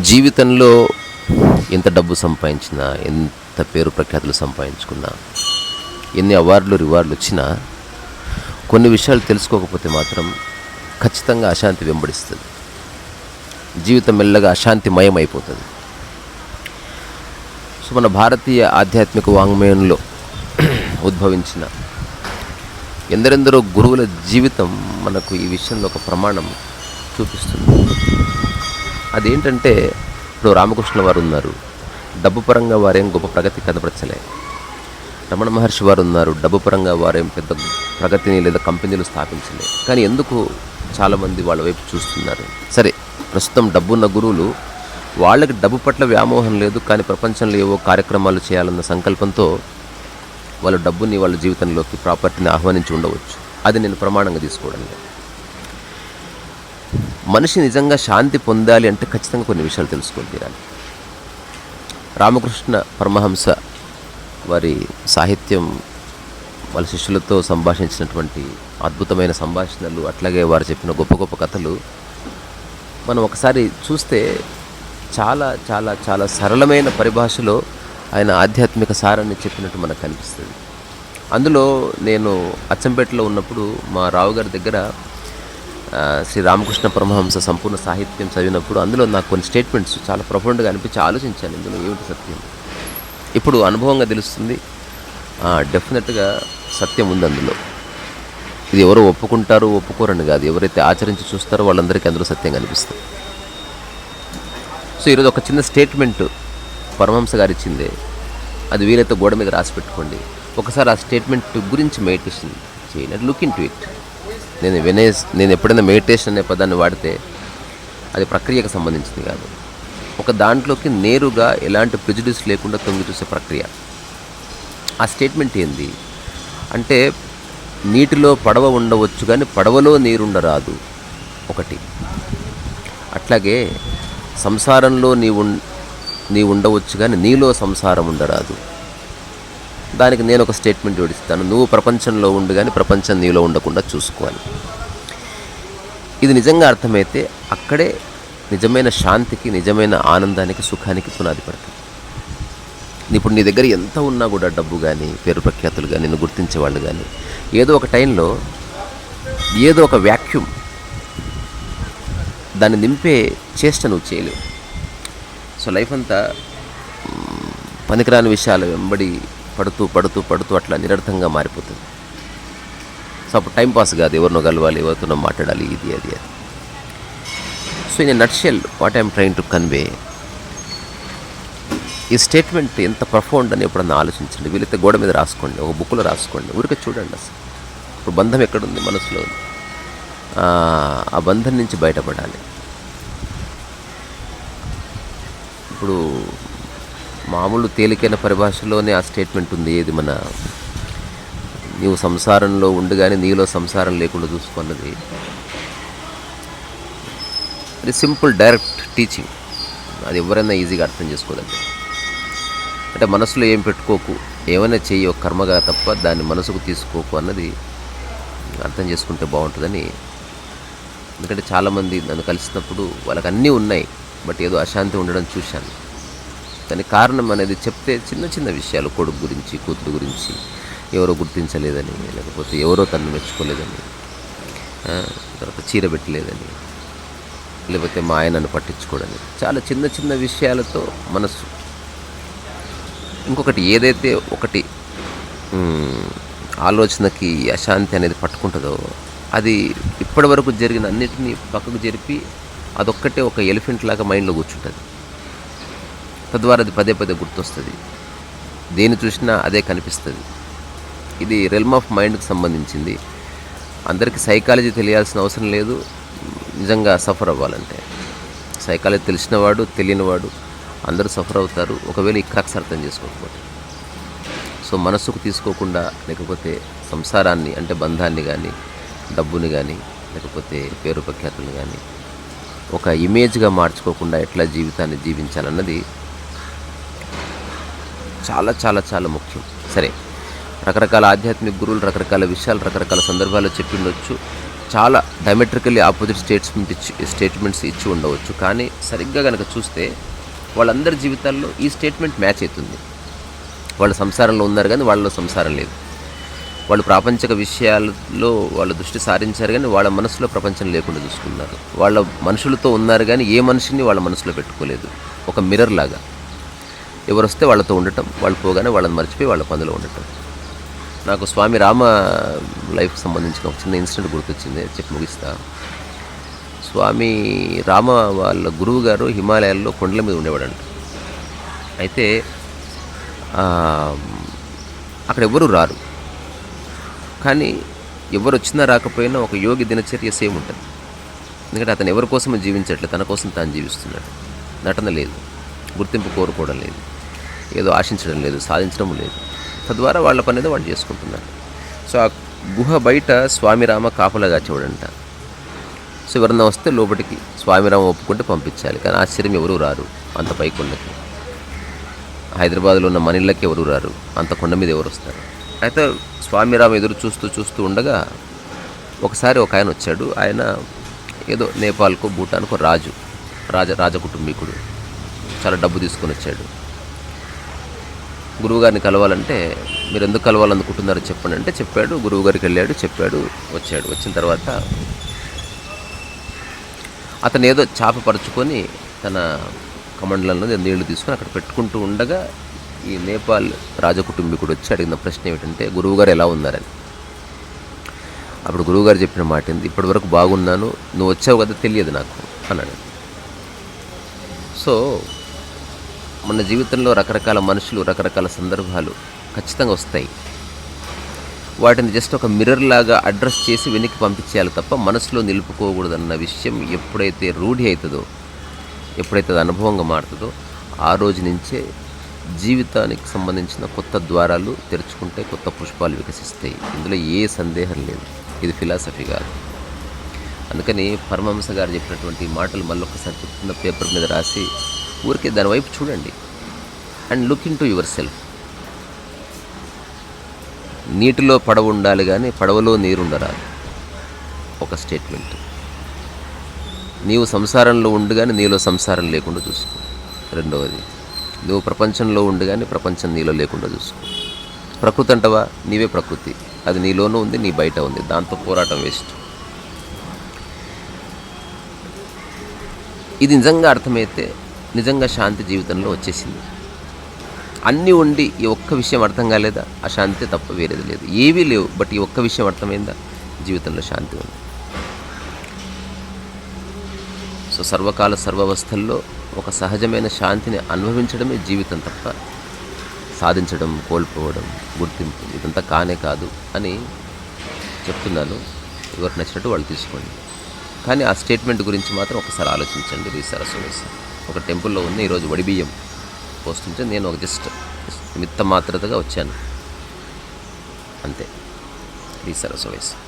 జీవితంలో ఎంత డబ్బు సంపాదించినా ఎంత పేరు ప్రఖ్యాతులు సంపాదించుకున్నా ఎన్ని అవార్డులు రివార్డులు వచ్చినా కొన్ని విషయాలు తెలుసుకోకపోతే మాత్రం ఖచ్చితంగా అశాంతి వెంబడిస్తుంది. జీవితం మెల్లగా అశాంతిమయం అయిపోతుంది సో మన భారతీయ ఆధ్యాత్మిక వాంగ్మయంలో ఉద్భవించిన ఎందరెందరో గురువుల జీవితం మనకు ఈ విషయంలో ఒక ప్రమాణం చూపిస్తుంది. అదేంటంటే ఇప్పుడు రామకృష్ణ వారు ఉన్నారు డబ్బు పరంగా వారేం గొప్ప ప్రగతి కనపరచలే. రమణ మహర్షి వారు ఉన్నారు డబ్బు పరంగా వారేం పెద్ద ప్రగతిని లేదా కంపెనీలు స్థాపించలే. కానీ ఎందుకు చాలామంది వాళ్ళ వైపు చూస్తున్నారు? సరే ప్రస్తుతం డబ్బున్న గురువులు వాళ్ళకి డబ్బు పట్ల వ్యామోహం లేదు కానీ ప్రపంచంలో ఏవో కార్యక్రమాలు చేయాలన్న సంకల్పంతో వాళ్ళ డబ్బుని వాళ్ళ జీవితంలోకి ప్రాపర్టీని ఆహ్వానించి ఉండవచ్చు. అది నేను ప్రమాణంగా తీసుకోవడం లేదు. మనిషి నిజంగా శాంతి పొందాలి అంటే ఖచ్చితంగా కొన్ని విషయాలు తెలుసుకొని తీరాలి. రామకృష్ణ పరమహంస వారి సాహిత్యం వాళ్ళ శిష్యులతో సంభాషించినటువంటి అద్భుతమైన సంభాషణలు అట్లాగే వారు చెప్పిన గొప్ప గొప్ప కథలు మనం ఒకసారి చూస్తే చాలా చాలా చాలా సరళమైన పరిభాషలో ఆయన ఆధ్యాత్మిక సారాన్ని చెప్పినట్టు మనకు కనిపిస్తుంది. అందులో నేను అచ్చంపేటలో ఉన్నప్పుడు మా రావు గారి దగ్గర శ్రీ రామకృష్ణ పరమహంస సంపూర్ణ సాహిత్యం చదివినప్పుడు అందులో నాకు కొన్ని స్టేట్మెంట్స్ చాలా ప్రొఫౌండ్గా అనిపించి ఆలోచించాను ఇందులో ఏమిటి సత్యం. ఇప్పుడు అనుభవంగా తెలుస్తుంది డెఫినెట్గా సత్యం ఉంది అందులో. ఇది ఎవరు ఒప్పుకుంటారు ఒప్పుకోరని కాదు ఎవరైతే ఆచరించి చూస్తారో వాళ్ళందరికీ అందులో సత్యం కనిపిస్తుంది. సో ఈరోజు ఒక చిన్న స్టేట్మెంట్ పరమహంస గారు ఇచ్చిందే. అది వీలైతే గోడ మీద రాసి పెట్టుకోండి. ఒకసారి ఆ స్టేట్మెంట్ గురించి మెడిటేషన్ చేయండి. లుక్ ఇన్ టు ఇట్ నేను వినే నేను ఎప్పుడైనా మెడిటేషన్ అనే పదాన్ని వాడితే అది ప్రక్రియకు సంబంధించింది కాదు. ఒక దాంట్లోకి నేరుగా ఎలాంటి ప్రిజుడిస్ లేకుండా తొంగి చూసే ప్రక్రియ. ఆ స్టేట్మెంట్ ఏంది? అంటే నీటిలో పడవ ఉండవచ్చు కానీ పడవలో నీరుండరాదు. ఒకటి. అట్లాగే సంసారంలో నీ నీ ఉండవచ్చు కానీ నీలో సంసారం ఉండరాదు. దానికి నేను ఒక స్టేట్మెంట్ జోడిస్తాను నువ్వు ప్రపంచంలో ఉండు కానీ ప్రపంచం నీలో ఉండకుండా చూసుకోవాలి. ఇది నిజంగా అర్థమైతే అక్కడే నిజమైన శాంతికి నిజమైన ఆనందానికి సుఖానికి పునాది పడుతుంది. ఇప్పుడు నీ దగ్గర ఎంత ఉన్నా కూడా డబ్బు కానీ పేరు ప్రఖ్యాతులు కానీ నిన్ను గుర్తించే వాళ్ళు కానీ ఏదో ఒక టైంలో ఏదో ఒక వ్యాక్యూమ్ దాన్ని నింపే చేష్ట నువ్వు చేయలేవు. సో లైఫ్ అంతా పనికిరాని విషయాలు వెంబడి పడుతూ పడుతూ పడుతూ అట్లా నిరర్థంగా మారిపోతుంది. సో అప్పుడు టైం పాస్ కాదు ఎవరినో కలవాలి ఎవరితోనో మాట్లాడాలి ఇది అది అది. So in nutshell what I'm trying to convey ఈ స్టేట్మెంట్ ఎంత ప్రఫౌండ్ అని ఎప్పుడన్నా ఆలోచించండి. వీలైతే గోడ మీద రాసుకోండి ఒక బుక్లో రాసుకోండి. ఊరికే చూడండి అసలు. ఇప్పుడు బంధం ఎక్కడుంది మనసులో? ఉంది. ఆ బంధం నుంచి బయటపడాలి. ఇప్పుడు మామూలు తేలికైన పరిభాషలోనే ఆ స్టేట్మెంట్ ఉంది. ఏది మన నీవు సంసారంలో ఉండగానే నీలో సంసారం లేకుండా చూసుకున్నది. అది సింపుల్ డైరెక్ట్ టీచింగ్. అది ఎవరైనా ఈజీగా అర్థం చేసుకోదండి అంటే మనసులో ఏం పెట్టుకోకు ఏమైనా చెయ్యి ఒక కర్మగా తప్ప దాన్ని మనసుకు తీసుకోకు అన్నది అర్థం చేసుకుంటే బాగుంటుందని ఎందుకంటే చాలామంది నన్ను కలిసినప్పుడు వాళ్ళకి అన్నీ ఉన్నాయి బట్ ఏదో అశాంతి ఉండడం చూశాను. దాని కారణం అనేది చెప్తే చిన్న చిన్న విషయాలు కొడుకు గురించి కూతురు గురించి ఎవరో గుర్తించలేదని లేకపోతే ఎవరో తను మెచ్చుకోలేదని తర్వాత చీర పెట్టలేదని లేకపోతే మా ఆయనను పట్టించుకోడని చాలా చిన్న చిన్న విషయాలతో మనసు. ఇంకొకటి ఏదైతే ఒకటి ఆలోచనకి అశాంతి అనేది పట్టుకుంటుందో అది ఇప్పటి వరకు జరిగిన అన్నిటినీ పక్కకు జరిపి అదొక్కటే ఒక ఎలిఫెంట్ లాగా మైండ్లో కూర్చుంటుంది. తద్వారా అది పదే పదే గుర్తొస్తుంది. దేని చూసినా అదే కనిపిస్తుంది. ఇది రెల్మ్ ఆఫ్ మైండ్కి సంబంధించింది. అందరికీ సైకాలజీ తెలియాల్సిన అవసరం లేదు. నిజంగా సఫర్ అవ్వాలంటే. సైకాలజీ తెలిసినవాడు తెలియనివాడు అందరూ సఫర్ అవుతారు. ఒకవేళ ఈ క్రక్స్ అర్థం చేసుకోకపోతే. సో మనస్సుకు తీసుకోకుండా లేకపోతే సంసారాన్ని అంటే బంధాన్ని కానీ డబ్బుని కానీ లేకపోతే పేరు ప్రఖ్యాతులను కానీ ఒక ఇమేజ్గా మార్చుకోకుండా ఎట్లా జీవితాన్ని జీవించాలన్నది చాలా చాలా చాలా ముఖ్యం. సరే రకరకాల ఆధ్యాత్మిక గురువులు రకరకాల విషయాలు రకరకాల సందర్భాల్లో చెప్పిండొచ్చు. చాలా డైమెట్రికల్లీ ఆపోజిట్ స్టేట్స్మెంట్ ఇచ్చి స్టేట్మెంట్స్ ఇచ్చి ఉండవచ్చు. కానీ సరిగ్గా కనుక చూస్తే వాళ్ళందరి జీవితాల్లో ఈ స్టేట్మెంట్ మ్యాచ్ అవుతుంది వాళ్ళు సంసారంలో ఉన్నారు కానీ వాళ్ళలో సంసారం లేదు. వాళ్ళు ప్రాపంచిక విషయాల్లో వాళ్ళ దృష్టి సారించారు కానీ వాళ్ళ మనసులో ప్రపంచం లేకుండా చూసుకున్నారు. వాళ్ళ మనుషులతో ఉన్నారు కానీ ఏ మనిషిని వాళ్ళ మనసులో పెట్టుకోలేదు. ఒక మిర్రర్ లాగా. ఎవరు వస్తే వాళ్ళతో ఉండటం వాళ్ళు పోగానే వాళ్ళని మర్చిపోయి వాళ్ళ పనులు ఉండటం. నాకు స్వామి రామ లైఫ్కి సంబంధించిన ఒక చిన్న ఇన్సిడెంట్ గుర్తొచ్చింది చెప్పి ముగిస్తా. స్వామి రామ వాళ్ళ గురువు గారు హిమాలయాల్లో కొండల మీద ఉండేవాడంట. అయితే అక్కడ ఎవరు రారు. కానీ ఎవరు వచ్చినా రాకపోయినా ఒక యోగి దినచర్య సేమ్ ఉంటుంది. ఎందుకంటే అతను ఎవరి కోసం జీవించట్లేదు తన కోసం తాను జీవిస్తున్నాడు. నటన లేదు గుర్తింపు కోరుకోవడం లేదు. ఏదో ఆశించడం లేదు సాధించడం లేదు. తద్వారా వాళ్ళ పని ఏదో వాళ్ళు చేసుకుంటున్నారు. సో ఆ గుహ బయట స్వామిరామ కాపలాగా చూడంట సో ఎవరన్నా వస్తే లోపలికి స్వామిరామ ఒప్పుకుంటే పంపించాలి. కానీ ఆశ్చర్యం ఎవరు రారు అంత పై కొండకి హైదరాబాద్లో ఉన్న మనిళ్ళకి ఎవరు రారు. అంత కొండ మీద ఎవరు వస్తారు? అయితే స్వామిరామ ఎదురు చూస్తూ చూస్తూ ఉండగా ఒకసారి ఒక ఆయన వచ్చాడు. ఆయన ఏదో నేపాల్కో భూటాన్కో రాజు రాజ రాజకుటుంబీకుడు చాలా డబ్బు తీసుకొని వచ్చాడు. గురువుగారిని కలవాలంటే మీరు ఎందుకు కలవాలనుకుంటున్నారో చెప్పండి అంటే చెప్పాడు గురువుగారికి వెళ్ళాడు చెప్పాడు వచ్చాడు. వచ్చిన తర్వాత అతను ఏదో చాప పరుచుకొని తన కమండలంలో నీళ్ళు తీసుకొని అక్కడ పెట్టుకుంటూ ఉండగా ఈ నేపాల్ రాజకుటుంబీకుడు వచ్చి అడిగిన ప్రశ్న ఏమిటంటే గురువుగారు ఎలా ఉన్నారని. అప్పుడు గురువుగారు చెప్పిన మాట ఏంది? ఇప్పటి వరకు బాగున్నాను నువ్వు వచ్చావు కదా తెలియదు నాకు అన్నాడు. సో మన జీవితంలో రకరకాల మనుషులు రకరకాల సందర్భాలు ఖచ్చితంగా వస్తాయి. వాటిని జస్ట్ ఒక మిర్రర్ లాగా అడ్రస్ చేసి వెనక్కి పంపించేయాలి తప్ప మనసులో నిలుపుకోకూడదన్న విషయం ఎప్పుడైతే రూఢి అవుతుందో ఎప్పుడైతే అది అనుభవంగా మారుతుందో ఆ రోజు నుంచే జీవితానికి సంబంధించిన కొత్త ద్వారాలు తెరుచుకుంటే కొత్త పుష్పాలు వికసిస్తాయి. ఇందులో ఏ సందేహం లేదు. ఇది ఫిలాసఫీ కాదు. అందుకని పరమహంస గారు చెప్పినటువంటి మాటలు మళ్ళొకసారి చెప్తున్న పేపర్ మీద రాసి ఊరికే దాని వైపు చూడండి. And look into yourself నీటిలో పడవ ఉండాలి కానీ పడవలో నీరుండరాదు. ఒక స్టేట్మెంట్ నీవు సంసారంలో ఉండు కానీ నీలో సంసారం లేకుండా చూసుకో. రెండవది నువ్వు ప్రపంచంలో ఉండు కానీ ప్రపంచం నీలో లేకుండా చూసుకో. ప్రకృతి అంటవా? నీవే ప్రకృతి. అది నీలోనూ ఉంది నీ బయట ఉంది. దాంతో పోరాటం వేస్ట్ ఇది నిజంగా అర్థమైతే నిజంగా శాంతి జీవితంలో వచ్చేసింది. అన్నీ ఉండి ఈ ఒక్క విషయం అర్థం కాలేదా? ఆ శాంతి తప్ప వేరేది లేదు. ఏవీ లేవు బట్ ఈ ఒక్క విషయం అర్థమైందా? జీవితంలో శాంతి ఉంది. సో సర్వకాల సర్వవస్థల్లో ఒక సహజమైన శాంతిని అనుభవించడమే జీవితం తప్ప సాధించడం కోల్పోవడం గుర్తింపు ఇదంతా కానే కాదు అని చెప్తున్నాను. ఎవరికి నచ్చినట్టు వాళ్ళు తీసుకోండి. కానీ ఆ స్టేట్మెంట్ గురించి మాత్రం ఒకసారి ఆలోచించండి రీసారా సురేష్ ఒక టెంపుల్లో ఉన్న ఈరోజు వడిబియ్యం పోస్తుంటే నేను ఒక జస్ట్ నిమిత్త మాత్రతగా వచ్చాను. అంతే. రీసారా సురేష్